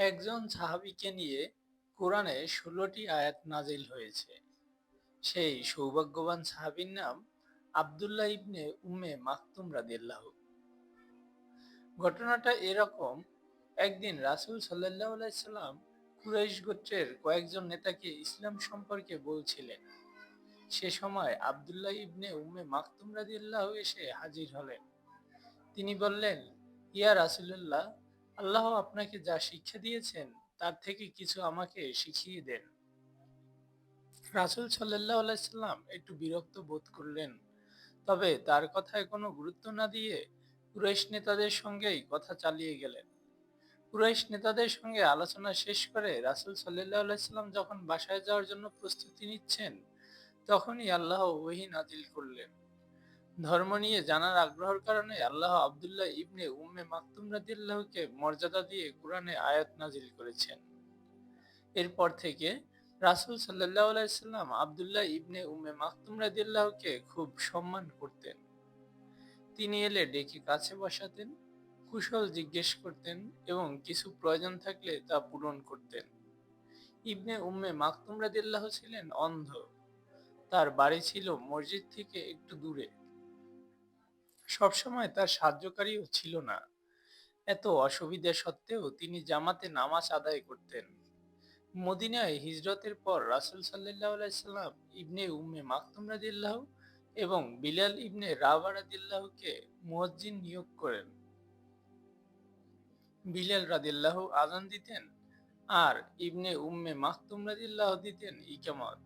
একজন সাহাবিকে নিয়ে কোরআনে ষোলোটি আয়াত নাজিল হয়েছে। সেই সৌভাগ্যবান সাহাবীর নাম আবদুল্লাহ ইবনে উম্মে মাকতুম রাদিয়াল্লাহু ঘটনাটা এরকম, একদিন রাসূল সাল্লাল্লাহু আলাইহি সাল্লাম কুরাইশ গোত্রের কয়েকজন নেতাকে ইসলাম সম্পর্কে বলছিলেন। সে সময় আবদুল্লাহ ইবনে উম্মে মাকতুম রাদিয়াল্লাহু এসে হাজির হলেন। তিনি বললেন, ইয়া রাসূলুল্লাহ আল্লাহ আপনাকে যা শিক্ষা দিয়েছেন, তার থেকে কিছু আমাকে শিখিয়ে দেন। রাসূল সাল্লাম একটু বিরক্ত বোধ করলেন। তবে তার কথায় কোনো গুরুত্ব না দিয়ে কুরাইশ নেতাদের সঙ্গেই কথা চালিয়ে গেলেন। কুরাইশ নেতাদের সঙ্গে আলোচনা শেষ করে রাসূল সাল্লাল্লাহু আলাইসাল্লাম যখন বাসায় যাওয়ার জন্য প্রস্তুতি নিচ্ছেন, তখনই আল্লাহ ওহী নাজিল করলেন। ধর্ম নিয়ে জানার আগ্রহের কারণে আল্লাহ আবদুল্লাহ ইবনে উম্মে মাকতুম রাদিয়াল্লাহুকে মর্যাদা দিয়ে কোরআনে আয়াত নাজিল করেছেন। এরপর থেকে রাসূল সাল্লাল্লাহু আলাইহি সাল্লাম আবদুল্লাহ ইবনে উম্মে মাকতুম রাদিয়াল্লাহুকে খুব সম্মান করতেন। তিনি এলে ডেকে কাছে বসাতেন, কুশল জিজ্ঞেস করতেন এবং কিছু প্রয়োজন থাকলে তা পূরণ করতেন। ইবনে উম্মে মাকতুম রাদিয়াল্লাহু ছিলেন অন্ধ, তার বাড়ি ছিল মসজিদ থেকে একটু দূরে। সবসময় তার সাহায্যকারীও ছিল না। এত অসুবিধা সত্ত্বেও তিনি জামাতে নামাজ আদায় করতেন। মদিনায় হিজরতের পর রাসুল সাল্লাহ আলাইসাল্লাম ইবনে উম্মে মাকতুম রাদিল্লাহ এবং বিলাল ইবনে রাবা রাদিল্লাহকে মুয়াজ্জিন নিয়োগ করেন। বিলাল রাদিল্লাহ আজান দিতেন আর ইবনে উম্মে মাকতুম রাদিল্লাহ দিতেন ইকামত।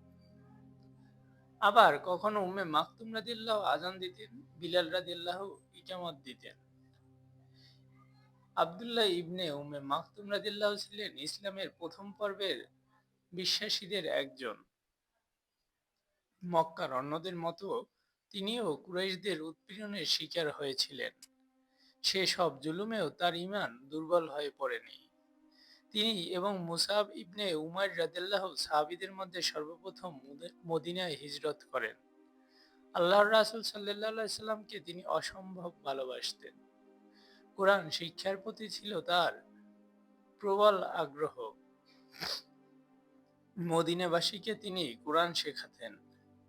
আবার কখনো উম্মে মাকতুম রাদিল্লাহ আজান দিতেন, বিলাল রাদিল্লাহ ইকামত দিতেন। আবদুল্লাহ ইবনে উম্মে মাকতুম রাদিল্লাহ ছিলেন ইসলামের প্রথম পর্বের বিশ্বাসীদের একজন। মক্কার অন্যদের মতো তিনিও কুরাইশদের উৎপীড়নের শিকার হয়েছিলেন। সে সব জুলুমেও তার ইমান দুর্বল হয়ে পড়েনি। তিনি এবং মুসাব ইবনে উমার রাদিল্লাহ সাহাবিদের মধ্যে সর্বপ্রথম মদিনায় হিজরত করেন। আল্লাহর রাসুল সাল্লাহ সাল্লামকে তিনি অসম্ভব ভালোবাসতেন। কোরআন শিক্ষার প্রতি ছিল তার প্রবল আগ্রহ। মদিনাবাসীকে তিনি কোরআন শেখাতেন।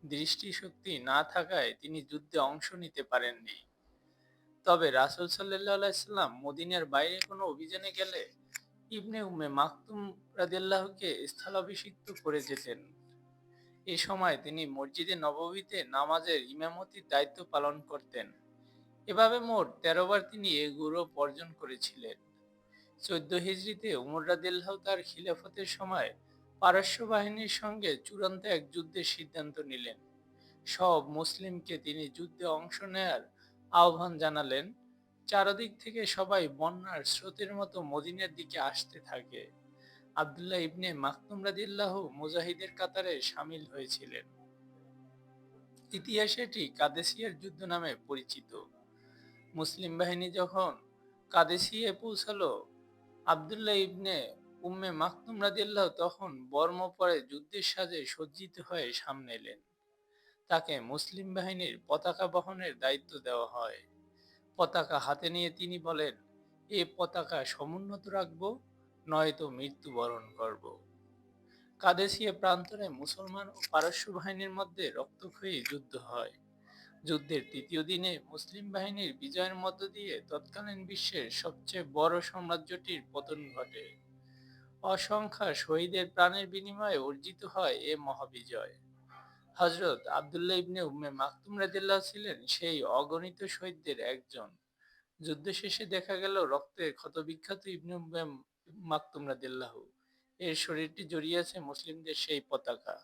দৃষ্টিশক্তি না থাকায় তিনি যুদ্ধে অংশ নিতে পারেননি। তবে রাসুল সাল্লাহ সাল্লাম মদিনার বাইরে কোনো অভিযানে গেলে ইবনে উমে মাকতুম রাদিয়াল্লাহকে স্থলাভিষিক্ত করে যেতেন। এ সময় তিনি মসজিদে নববীতে নামাজের ইমামতির দায়িত্ব পালন করতেন। এভাবে মোট তেরোবার তিনি এ গৌরব অর্জন করেছিলেন। চোদ্দ হিজড়িতে উমর রাদিল্লাহ তার খিলাফতের সময় পারস্য বাহিনীর সঙ্গে চূড়ান্ত এক যুদ্ধের সিদ্ধান্ত নিলেন। সব মুসলিমকে তিনি যুদ্ধে অংশ নেয়ার আহ্বান জানালেন। চারদিক থেকে সবাই বন্যার স্রোতের মতো মদিনের দিকে আসতে থাকে। আবদুল্লাহ ইবনে মাকতুম রাদিল্লাহ মুজাহিদের কাতারে সামিল হয়েছিলেন। ইতিহাসে এটি কাদেসিয়ার যুদ্ধ নামে পরিচিত। মুসলিম বাহিনী যখন কাদেসিয়ে পৌঁছালো, আবদুল্লাহ ইবনে উম্মে মাকতুম রাদিল্লাহ তখন বর্ম পরে যুদ্ধের সাজে সজ্জিত হয়ে সামনে এলেন। তাকে মুসলিম বাহিনীর পতাকা বহনের দায়িত্ব দেওয়া হয়। পতাকা হাতে নিয়ে তিনি বলেন, এ পতাকা সমুন্নত রাখব, নয়তো মৃত্যুবরণ করব। কাদেশিয়া প্রান্তরে মুসলমান ও পারস্য বাহিনীর মধ্যে রক্তক্ষয়ী যুদ্ধ হয়। যুদ্ধের তৃতীয় দিনে মুসলিম বাহিনীর বিজয়ের মধ্য দিয়ে তৎকালীন বিশ্বের সবচেয়ে বড় সাম্রাজ্যটির পতন ঘটে। অসংখ্য শহীদের প্রাণের বিনিময়ে অর্জিত হয় এ মহাবিজয়। হজরত আবদুল্লাহ ইবনে উম্মে মাকতুম রাজিল্লাহ ছিলেন সেই অগণিত শহীদদের একজন। যুদ্ধ শেষে দেখা গেল রক্তে ক্ষতবিখ্যাত ইবনে উম্মে মাকতুম রাজিল্লাহ এর শরীরটি জড়িয়ে আছে মুসলিমদের সেই পতাকা।